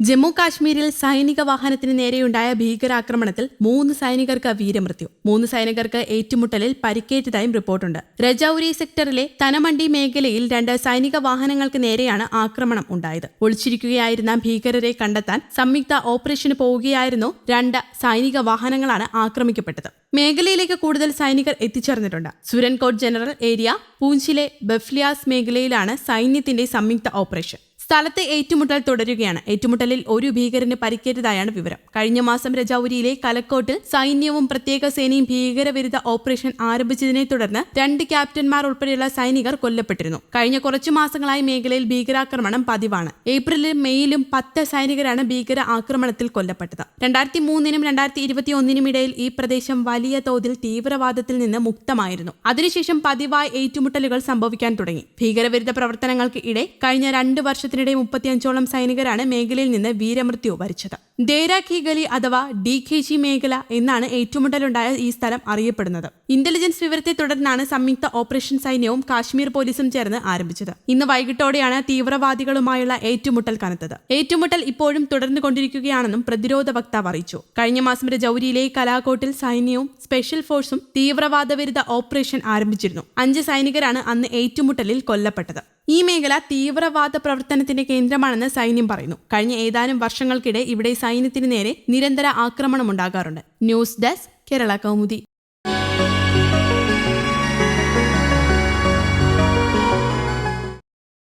ജമ്മു കാശ്മീരിൽ സൈനിക വാഹനത്തിന് നേരെയുണ്ടായ ഭീകരാക്രമണത്തിൽ മൂന്ന് സൈനികർക്ക് വീരമൃത്യു. മൂന്ന് സൈനികർക്ക് ഏറ്റുമുട്ടലിൽ പരിക്കേറ്റതായും റിപ്പോർട്ടുണ്ട്. രജൌരി സെക്ടറിലെ തനമണ്ടി മേഖലയിൽ രണ്ട് സൈനിക വാഹനങ്ങൾക്ക് നേരെയാണ് ആക്രമണം ഉണ്ടായത്. ഒളിച്ചിരിക്കുകയായിരുന്ന ഭീകരരെ കണ്ടെത്താൻ സംയുക്ത ഓപ്പറേഷന് പോവുകയായിരുന്നു രണ്ട് സൈനിക വാഹനങ്ങളാണ് ആക്രമിക്കപ്പെട്ടത്. മേഖലയിലേക്ക് കൂടുതൽ സൈനികർ എത്തിച്ചേർന്നിട്ടുണ്ട്. സുരൻകോട്ട് ജനറൽ ഏരിയ പൂഞ്ചിലെ ബെഫ്ലിയാസ് മേഖലയിലാണ് സൈന്യത്തിന്റെ സംയുക്ത ഓപ്പറേഷൻ. സ്ഥലത്തെ ഏറ്റുമുട്ടൽ തുടരുകയാണ്. ഏറ്റുമുട്ടലിൽ ഒരു ഭീകരന് പരിക്കേറ്റതായാണ് വിവരം. കഴിഞ്ഞ മാസം രജൌരിയിലെ കലക്കോട്ടിൽ സൈന്യവും പ്രത്യേക സേനയും ഭീകരവിരുദ്ധ ഓപ്പറേഷൻ ആരംഭിച്ചതിനെ തുടർന്ന് രണ്ട് ക്യാപ്റ്റന്മാർ ഉൾപ്പെടെയുള്ള സൈനികർ കൊല്ലപ്പെട്ടിരുന്നു. കഴിഞ്ഞ കുറച്ചു മാസങ്ങളായി മേഖലയിൽ ഭീകരാക്രമണം പതിവാണ്. ഏപ്രിലും മെയ്യിലും പത്ത് സൈനികരാണ് ഭീകര ആക്രമണത്തിൽ കൊല്ലപ്പെട്ടത്. രണ്ടായിരത്തി മൂന്നിനും രണ്ടായിരത്തി ഇരുപത്തി ഒന്നിനും ഇടയിൽ ഈ പ്രദേശം വലിയ തോതിൽ തീവ്രവാദത്തിൽ നിന്ന് മുക്തമായിരുന്നു. അതിനുശേഷം പതിവായി ഏറ്റുമുട്ടലുകൾ സംഭവിക്കാൻ തുടങ്ങി. ഭീകരവിരുദ്ധ പ്രവർത്തനങ്ങൾക്ക് ഇടെ കഴിഞ്ഞ രണ്ട് വർഷത്തിനിടെ മുപ്പത്തിയഞ്ചോളം സൈനികരാണ് മേഖലയിൽ നിന്ന് വീരമൃത്യു വരിച്ചത്. ദേരാ ഗലി അഥവാ ഡി കെ ജി മേഖല എന്നാണ് ഏറ്റുമുട്ടലുണ്ടായ ഈ സ്ഥലം അറിയപ്പെടുന്നത്. ഇന്റലിജൻസ് വിവരത്തെ തുടർന്നാണ് സംയുക്ത ഓപ്പറേഷൻ സൈന്യവും കാശ്മീർ പോലീസും ചേർന്ന് ആരംഭിച്ചത്. ഇന്ന് വൈകിട്ടോടെയാണ് തീവ്രവാദികളുമായുള്ള ഏറ്റുമുട്ടൽ കനത്തത്. ഏറ്റുമുട്ടൽ ഇപ്പോഴും തുടർന്നുകൊണ്ടിരിക്കുകയാണെന്നും പ്രതിരോധ വക്താവ് അറിയിച്ചു. കഴിഞ്ഞ മാസം രജൌരിയിലെ കലാകോട്ടിൽ സൈന്യവും സ്പെഷ്യൽ ഫോഴ്സും തീവ്രവാദ വിരുദ്ധ ഓപ്പറേഷൻ ആരംഭിച്ചിരുന്നു. അഞ്ച് സൈനികരാണ് അന്ന് ഏറ്റുമുട്ടലിൽ കൊല്ലപ്പെട്ടത്. ഈ മേഖല തീവ്രവാദ പ്രവർത്തനത്തിന്റെ കേന്ദ്രമാണെന്ന് സൈന്യം പറയുന്നു. കഴിഞ്ഞ ഏതാനും വർഷങ്ങൾക്കിടെ ഇവിടെ സൈന്യത്തിന് നേരെ നിരന്തര ആക്രമണം ഉണ്ടാകാറുണ്ട്. News desk Kerala Kaumudi.